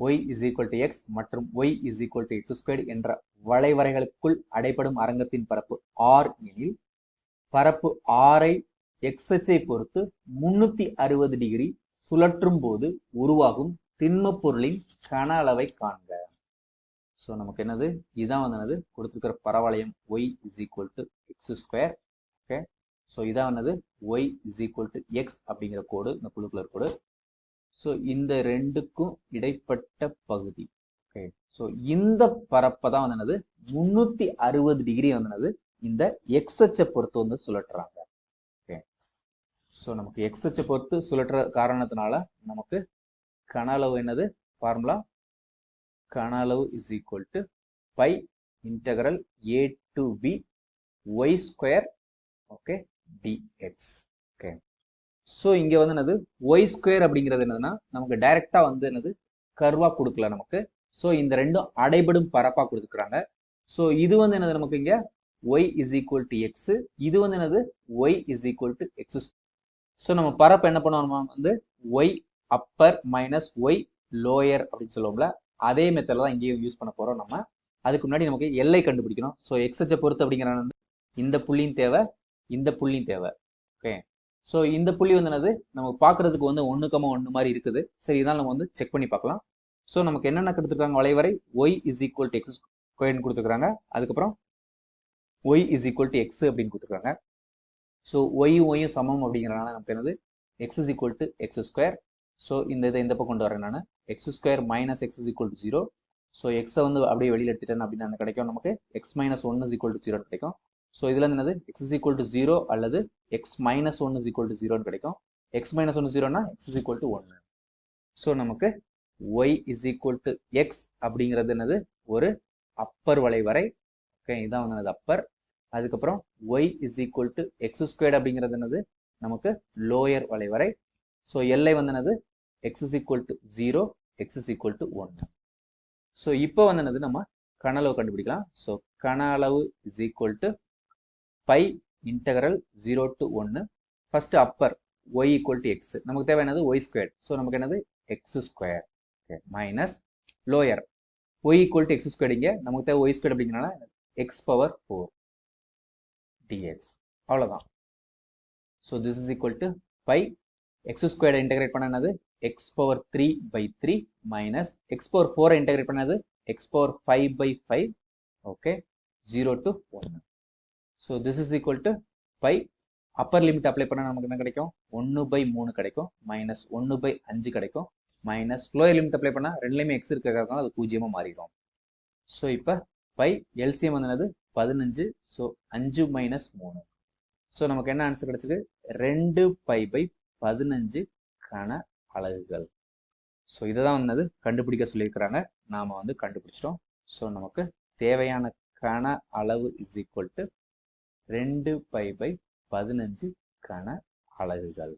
Y is equal to X மற்றும் Y is equal to X square என்ற வளைவரைகளுக்குள் அடைப்படும் அரங்கத்தின் பரப்பு ஆர் எனில் பரப்பு ஆரை எக்ஸ் அச்சை பொறுத்து முன்னூத்தி அறுபது டிகிரி சுழற்றும் போது உருவாகும் திண்மப் பொருளின் கன அளவை காண்க. ஸோ நமக்கு என்னது? இதான் வந்து என்னது? கொடுத்துருக்கிற பரவளையம் Y is equal to X square okay so இதான் என்னது Y is equal to X அப்படிங்கிற கோடு இந்த குழுக்குள்ள கோடு ஸோ இந்த ரெண்டுக்கும் இடைப்பட்ட பகுதி. ஓகே ஸோ இந்த பரப்பை தான் வந்து என்னது? முன்னூத்தி அறுபது டிகிரி வந்து என்னது? இந்த எக்ஸ் அச்சை பொறுத்து வந்து சுழற்றுறாங்க. ஓகே ஸோ நமக்கு எக்ஸ் அச்சை பொறுத்து சுழற்ற காரணத்தினால நமக்கு கன அளவு என்னது? ஃபார்முலா கன அளவு is equal to pi integral A to B Y square okay DX okay so இங்க வந்து என்னது? ஒய் ஸ்கொயர் அப்படிங்கிறது என்னதுன்னா நமக்கு டைரெக்டாக வந்து என்னது? கர்வா கொடுக்கல நமக்கு. ஸோ இந்த ரெண்டும் அடைபடும் பரப்பா கொடுத்துக்கிறாங்க ஸோ இது வந்து என்னது நமக்கு இங்கே? Y is equal to X இது வந்து என்னது? Y is equal to X so நம்ம பரப்பு என்ன பண்ணுவோம்? வந்து Y upper minus Y lower அப்படின்னு சொல்லுவோம்ல அதே மெத்தடில் தான் இங்கேயும் யூஸ் பண்ண போறோம் நம்ம. அதுக்கு முன்னாடி நமக்கு எல்லை கண்டுபிடிக்கணும். ஸோ எக்ஸச்சை பொறுத்து அப்படிங்கிற வந்து இந்த புள்ளியும் தேவை இந்த புள்ளியும் தேவை. ஓகே ஸோ இந்த புள்ளி வந்து என்னது? நமக்கு பார்க்கறதுக்கு வந்து ஒன்றுக்கமாக ஒன்று மாதிரி இருக்குது. சரி இதனால் நம்ம வந்து செக் பண்ணி பார்க்கலாம். ஸோ நமக்கு என்னென்ன கொடுத்துருக்காங்க வளைவரை Y is equal to X ஸ்கொயர்னு கொடுத்துருக்காங்க. அதுக்கப்புறம் Y is equal to X அப்படின்னு கொடுத்துருக்காங்க. ஸோ ஒய்யும் ஒய்யும் சமம் அப்படிங்கிறனால நமக்கு என்னது? X is equal to X square so இந்த இதை இந்த பக்கம் கொண்டு வரேன் நான். X square minus X is equal to zero so எக்ஸை வந்து அப்படியே வெளியில் எடுத்துட்டேன் அப்படின்னு எனக்கு கிடைக்கும் நமக்கு? X minus one is equal to zero கிடைக்கும். ஸோ இதில் என்னது? X is equal to zero அல்லது X minus one is equal to ஜீரோன்னு கிடைக்கும். எக்ஸ் மைனஸ் ஒன் ஜீரோனா எக்ஸ் இஸ் ஈக்குவல் டு ஒன்று ஸோ நமக்கு Y is equal to X அப்படிங்கிறது என்னது? ஒரு அப்பர் வளைவரை ஓகே இதுதான் வந்து அப்பர் அதுக்கப்புறம் Y is equal to X squared அப்படிங்கிறது என்னது? நமக்கு லோயர் வளைவரை ஸோ எல்லை வந்தனது X is equal to zero X is equal to ஒன்று ஸோ இப்போ வந்தனது நம்ம கன அளவு கண்டுபிடிக்கலாம். ஸோ கன அளவு is equal to pi integral zero to ஒன்று first upper Y equal to X நமக்கு தேவையானது ஒய் ஸ்கொயர் ஸோ நமக்கு என்னது? X square okay minus lower Y equal to X square இங்கே. நமக்கு தேவை ஒய் ஸ்கொயர் அப்படிங்கிறனால எக்ஸ் பவர் ஃபோர் டிஎக்ஸ் அவ்வளோதான் so this is equal to pi X square integrate பண்ண என்னது? X power three by three minus X power ஃபோரை integrate பண்ணது X power five by five okay zero to ஒன்று so this is equal to pi upper limit apply பண்ணால் நமக்கு என்ன கிடைக்கும்? ஒன்று பை மூணு கிடைக்கும். மைனஸ் ஒன்று பை அஞ்சு கிடைக்கும். மைனஸ் லோயர் லிமிட் அப்ளை பண்ணால் ரெண்டுலேயுமே எக்ஸ் இருக்கிறதுனால அது பூஜ்ஜியமாக மாறிடும். ஸோ இப்போ பை எல்சிஎம் வந்தது பதினஞ்சு. ஸோ அஞ்சு மைனஸ் மூணு. ஸோ நமக்கு என்ன ஆன்சர் கிடைச்சது? ரெண்டு பை பை பதினஞ்சு கன அலகுகள். ஸோ இதை தான் வந்தது கண்டுபிடிக்க சொல்லியிருக்கிறாங்க. நாம் வந்து கண்டுபிடிச்சிட்டோம். ஸோ நமக்கு தேவையான கன அளவு இஸ் ஈக்குவல் டு ரெண்டு பை பை பதினஞ்சு கன அலகுகள்.